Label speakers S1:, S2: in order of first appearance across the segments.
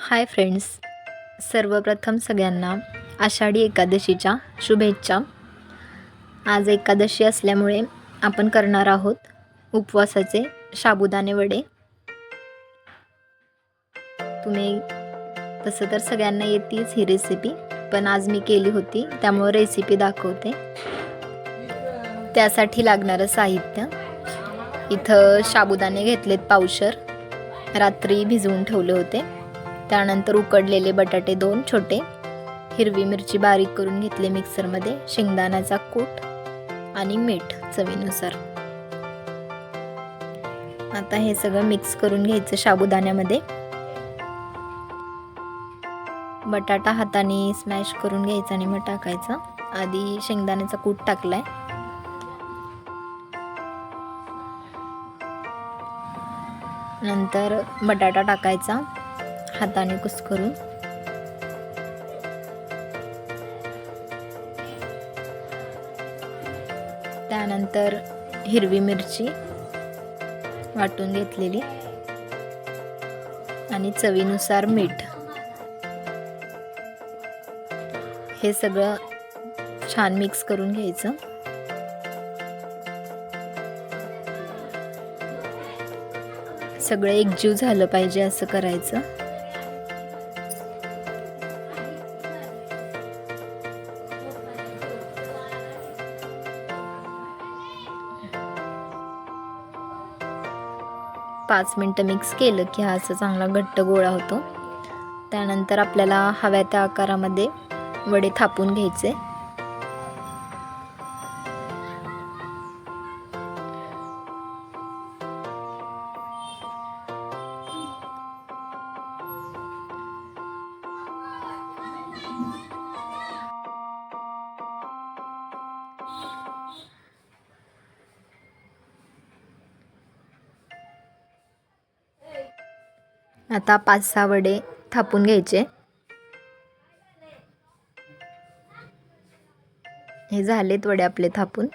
S1: Hi friends. सर्वप्रथम सगळ्यांना आषाढी एकादशीच्या शुभेच्छा. आज एकादशी असल्यामुळे आपण करणार आहोत उपवासाचे साबुदाणे वडे. तुम्ही तसं तर सगळ्यांना येतीच ही रेसिपी पण आज मी केली होती त्यामुळं रेसिपी दाखवते. त्यासाठी लागणारं साहित्य. इथं साबुदाणे घेतलेत पावशर. रात्री भिजवून ठेवले होते. त्यानंतर उकडलेले बटाटे दोन छोटे हिरवी मिरची बारीक करून घेतले मिक्सरमध्ये शेंगदाण्याचा कूट आणि मीठ चवीनुसार. आता हे सगळं मिक्स करून घ्यायचं साबुदाण्यामध्ये बटाटा हाताने स्मॅश करून घ्यायचा आणि मग टाकायचा. आधी शेंगदाण्याचा कूट टाकलाय. नंतर बटाटा टाकायचा. हाताने कुस्करून. त्यानंतर हिरवी मिरची वाटून घेतलेली आणि चवीनुसार मीठ. हे सगळं छान मिक्स करून घ्यायचं. सगळं एकजीव झालं पाहिजे असं करायचं. पाच मिनटं मिक्स केलं की हा असं चांगला घट्ट गोळा होतो. त्यानंतर आपल्याला हव्या त्या आकारामध्ये वडे थापून घ्यायचे. आता पाच सहा वडे थापून घ्यायचे. हे झालेत वडे आपले थापून.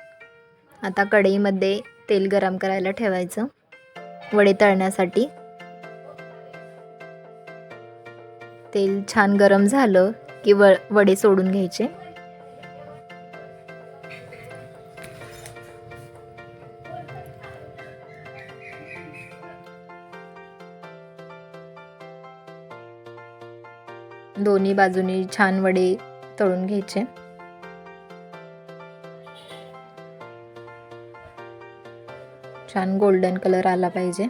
S1: आता कढईमध्ये तेल गरम करायला ठेवायचं. वडे तळण्यासाठी. तेल छान गरम झालं की व वडे सोडून घ्यायचे. दोन्ही बाजूनी छान वडे तळून घ्यायचे. छान गोल्डन कलर आला पाहिजे.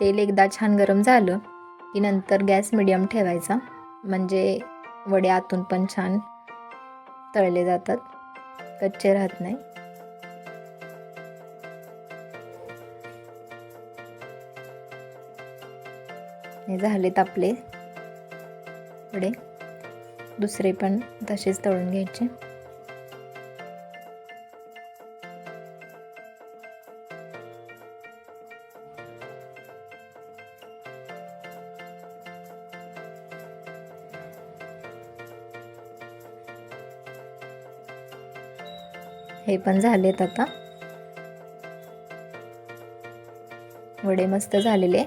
S1: तेल एकदा छान गरम झालं की नंतर गॅस मिडियम ठेवायचा. म्हणजे वडे आतून पण छान तळले जातात. कच्चे राहत नाही. हे झालेत आपले. वडे दुसरे पण तसेच तळून घ्यायचे. हे पण झालेत आता. वडे मस्त झालेले.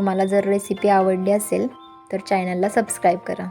S1: तुम्हाला जर रेसिपी आवडली असेल तर चॅनलला सबस्क्राईब करा.